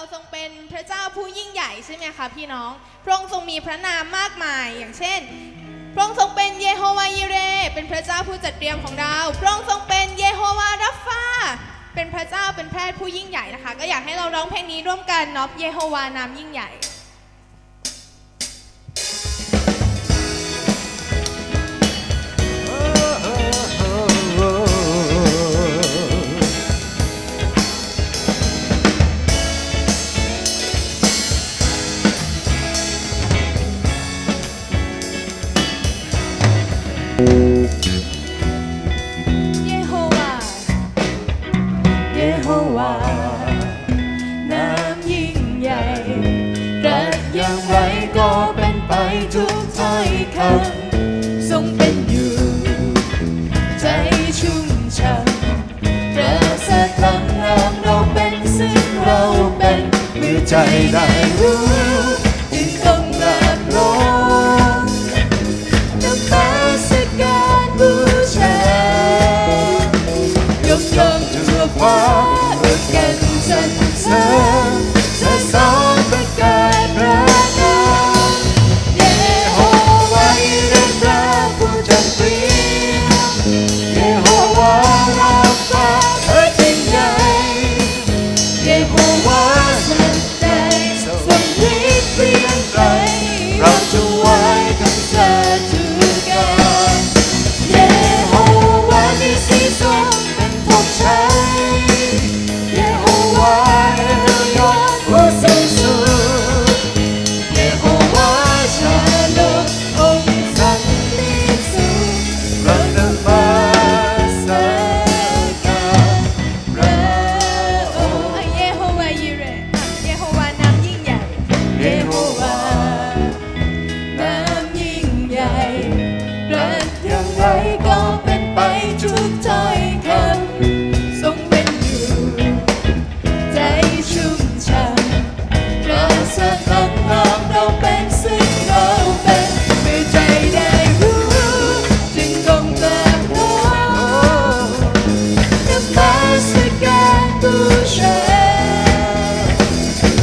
ราทรงเป็นพระเจ้าผู้ยิ่งใหญ่ใช่ไหมคะพี่น้อง พระองค์ทรงมีพระนามมากมายอย่างเช่น พระองค์ทรงเป็นเยโฮวาห์ยิเร เป็นพระเจ้าผู้จัดเตรียมของเรา พระองค์ทรงเป็นเยโฮวาห์รัฟฟาเป็นพระเจ้าเป็นแพทย์ผู้ยิ่งใหญ่นะคะ ก็อยากให้เราร้องเพลงนี้ร่วมกันเนอะเยโฮวาห์นามยิ่งใหญ่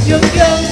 Yum yum.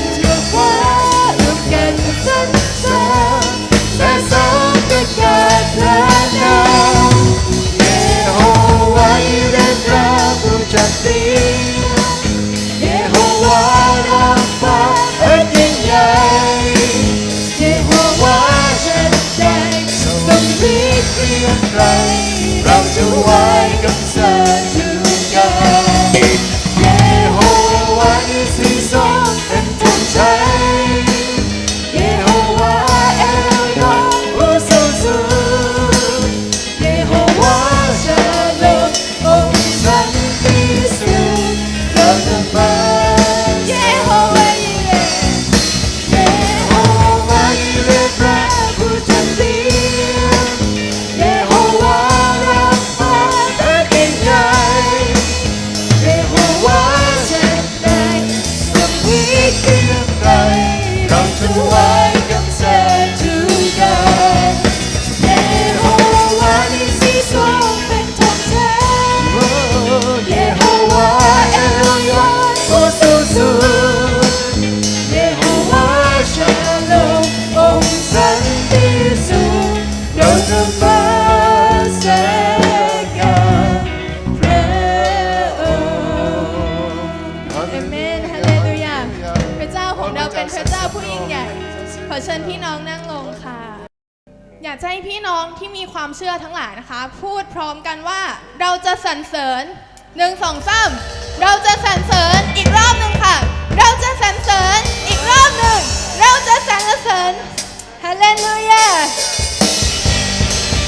ลลูยา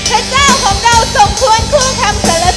พระเจ้าของเราสมควรคู่คำสรรเสริญ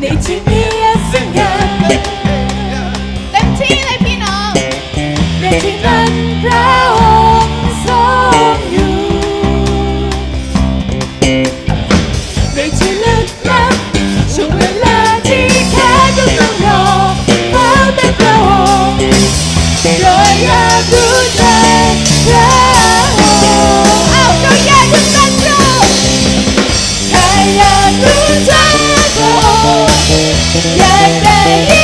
ในที่นี้สัญญาเต็มที่เลยพี่น้องในที่นั้นพระองค์ทรงอยู่ในที่ลึกลับช่วเวลาที่แค่ต้องรอเพราะเป็พระองค์โดยอยากรู้ใจพระองค์อ้าวเราอยากรู้จักเราใครอยากรู้ใจ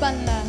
笨了。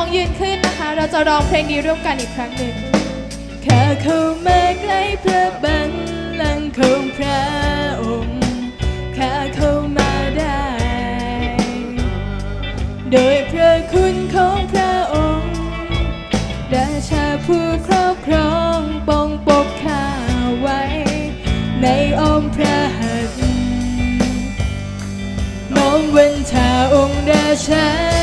องยืนขึ้นนะคะ เราจะร้องเพลงนี้ร่วมกันอีกครั้งหนึ่งข้าเข้ามาใกล้พระบัลลังก์ของพระองค์ข้าเข้ามาได้ โดยพระคุณของพระองค์ราชาผู้ครอบครองปองปกข้าไว้ ในอ้อมพระหัตถ์น้อมวันชาองค์ราชา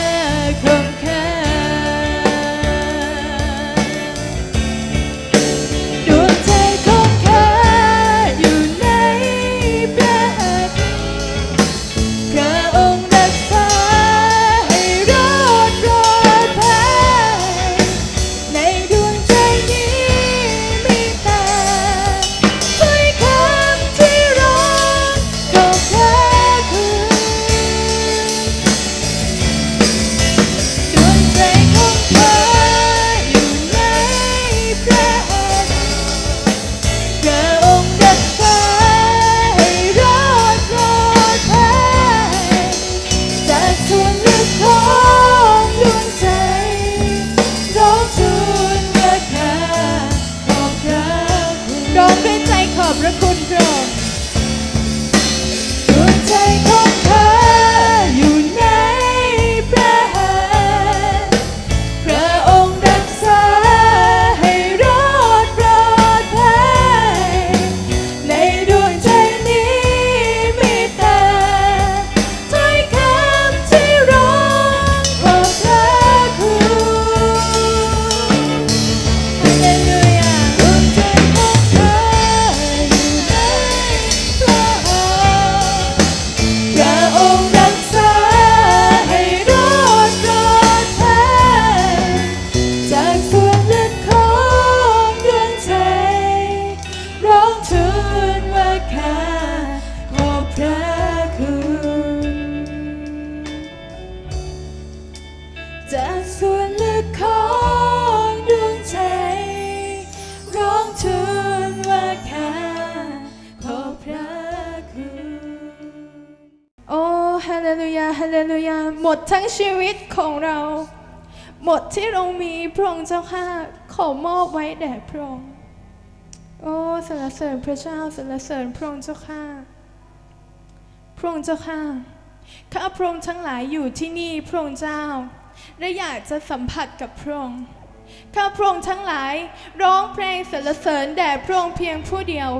พระองค์เจ้าข้าขอมอบไว้แด่พระองค์ โอ้สรรเสริญพระเจ้าสรรเสริญพระองค์เจ้าข้าพระองค์เจ้าข้าข้าพระองค์ทั้งหลายอยู่ที่นี่พระองค์เจ้าและอยากจะสัมผัสกับพระองค์ข้าพระองค์ทั้งหลายร้องเพลงสรรเสริญแด่พระองค์เพียงผู้เดียว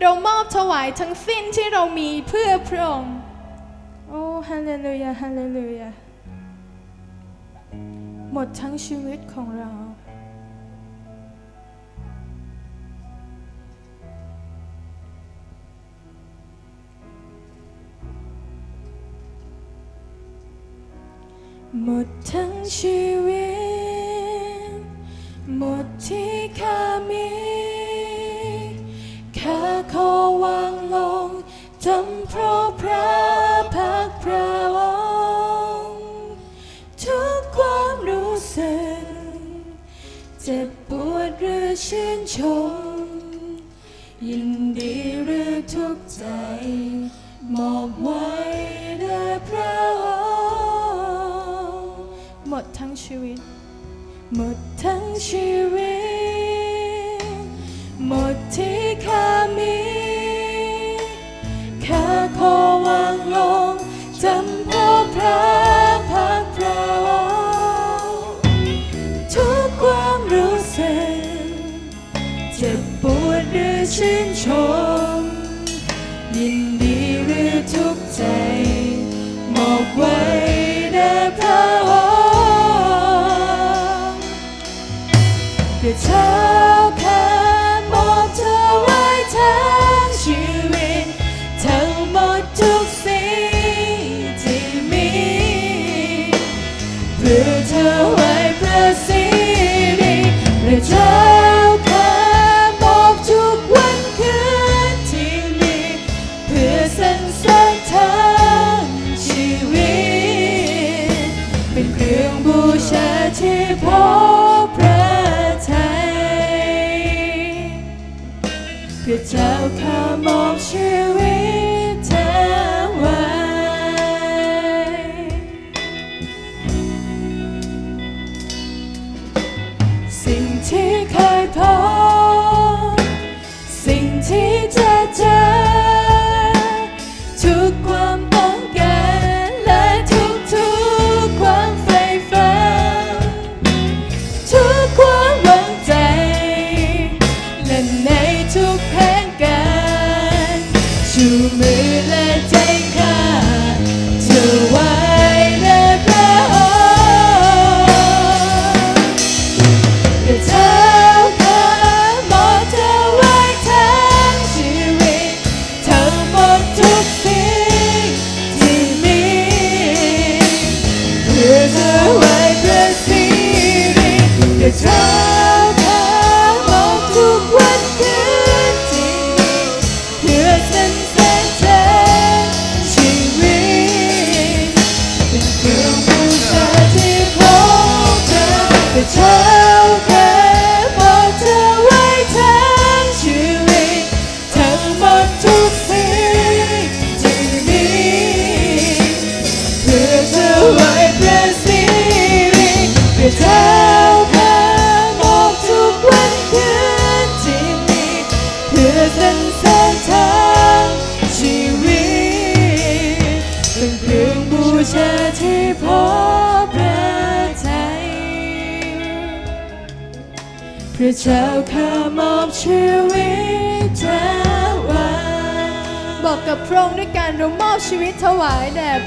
เรามอบถวายทั้งสิ้นที่เรามีเพื่อพระองค์โอ้ฮาเลลูยาฮาเลลูยา หมดทั้งชีวิตของเรา หมดทั้งชีวิต หมดที่ข้ามีข้าขอวางลงจำเพราะพระพักพระอง เจ็บปวดหรือชื่นชม ยินดีหรือทุกข์ใจ มอบไว้แด่พระองค์หมดทั้งชีวิต หมดทั้งชีวิต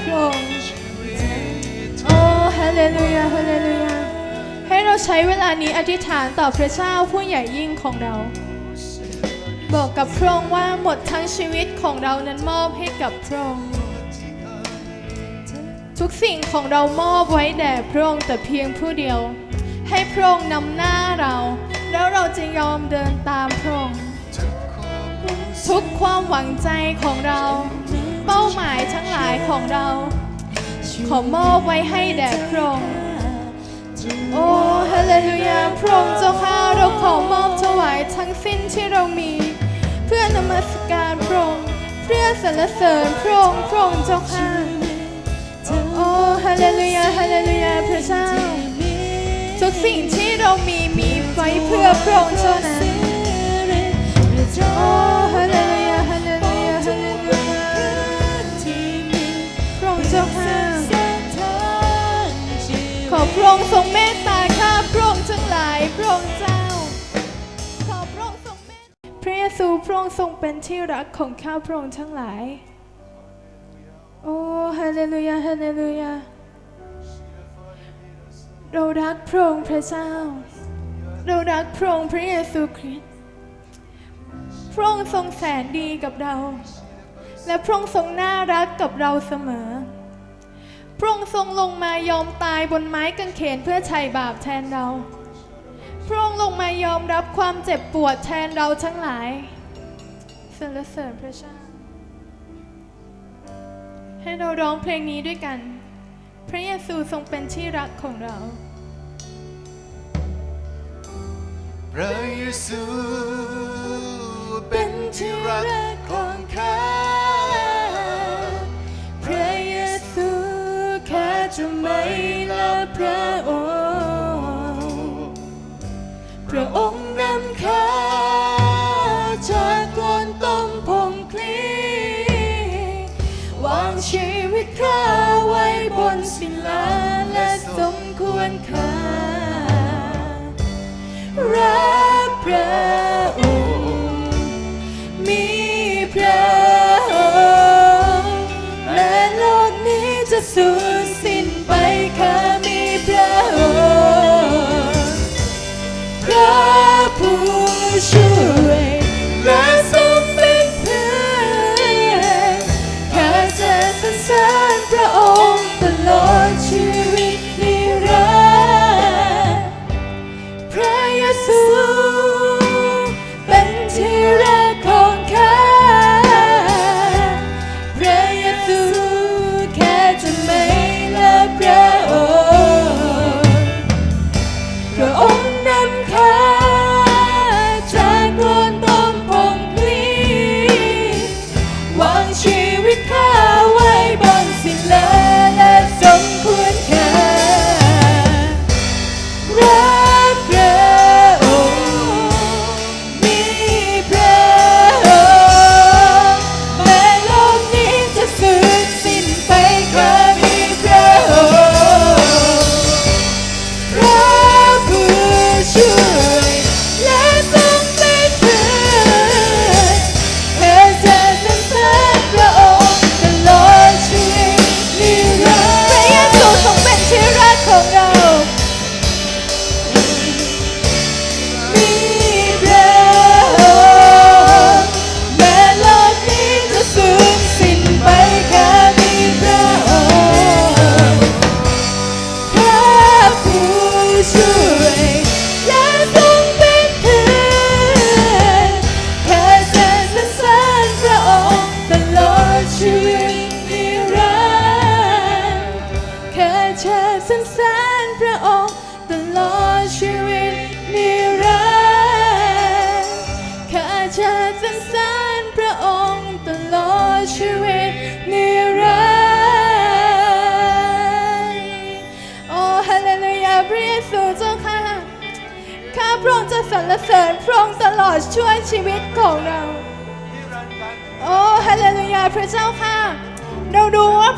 พระองค์โอ้ฮาเลลูยาฮาเลลูยาให้เราใช้เวลานี้อธิษฐานต่อพระเจ้าผู้ใหญ่ยิ่งของเรา บอกกับพระองค์ว่าหมดทั้งชีวิตของเรานั้นมอบให้กับพระองค์ทุกสิ่งของเรามอบไว้แด่พระองค์แต่เพียงผู้เดียว ให้พระองค์นำหน้าเรา แล้วเราจะยอมเดินตามพระองค์ทุกความหวังใจของเรา เป้าหมายทั้งหลายของเรา ขอมอบไว้ให้แด่พระองค์โอ้ฮาเลลูยาพระองค์เจ้าข้าเราขอมอบถวายทั้งสิ้นที่เรามี เพื่อนมัสการพระองค์เพื่อสรรเสริญพระองค์พระองค์เจ้าข้าโอ้ฮาเลลูยาฮาเลลูยาพระเจ้า ทุกสิ่งที่เรามีมีไว้เพื่อพระองค์เท่านั้นโอ้ อพระองค์ทรงเมตตาข้าพระองค์ทั้งหลายพระองค์เจ้าขอพระองค์ทรงเมตพระเยซูพระองค์ทรงเป็นที่รักของข้าพระองค์ทั้งหลาย โอ้ฮาเลลูยาฮาเลลูยาเรารักพระองค์พระเจ้า เรารักพระองค์พระเยซูคริสต์พระองค์ทรงแสนดีกับเรา และพระองค์ทรงน่ารักกับเราเสมอ พระองค์ทรงลงมายอมตายบนไม้กางเขนเพื่อไถ่บาปแทนเรา พระองค์ลงมายอมรับความเจ็บปวดแทนเราทั้งหลายสรรเสริญพระเจ้าให้เราร้องเพลงนี้ด้วยกัน พระเยซูทรงเป็นที่รักของเรา พระเยซูเป็นที่รักของข้า ระองค์ พระองค์นำข้าจากก้นต้มพงคลีวางชีวิตข้าไว้บนศิลาและสมควรค่า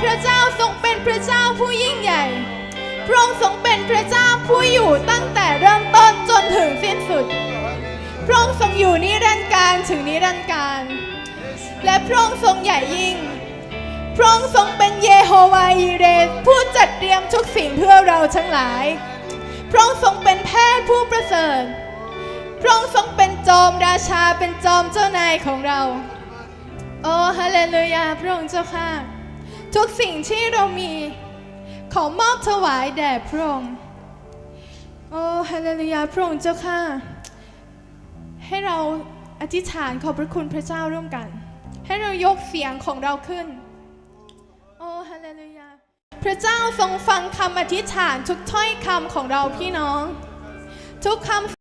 พระเจ้าทรงเป็นพระเจ้าผู้ยิ่งใหญ่ พระองค์ทรงเป็นพระเจ้าผู้อยู่ตั้งแต่เริ่มต้นจนถึงสิ้นสุด พระองค์ทรงอยู่นิรันดร์การถึงนิรันดร์การ และพระองค์ทรงใหญ่ยิ่ง พระองค์ทรงเป็นเยโฮวาฮีเรสผู้จัดเตรียมทุกสิ่งเพื่อเราทั้งหลาย พระองค์ทรงเป็นแพทย์ผู้ประเสริฐ พระองค์ทรงเป็นจอมราชาเป็นจอมเจ้านายของเรา โอ้ฮาเลลูยาพระองค์เจ้าค่ะ ทุกสิ่งที่เรามีขอมอบถวายแด่พระองค์ โอ้ฮาเลลูยาพระองค์เจ้าค่ะ ให้เราอธิษฐานขอบพระคุณพระเจ้าร่วมกัน ให้เรายกเสียงของเราขึ้น โอ้ฮาเลลูยา พระเจ้าทรงฟังคำอธิษฐานทุกถ้อยคำของเราพี่น้อง ทุกคำ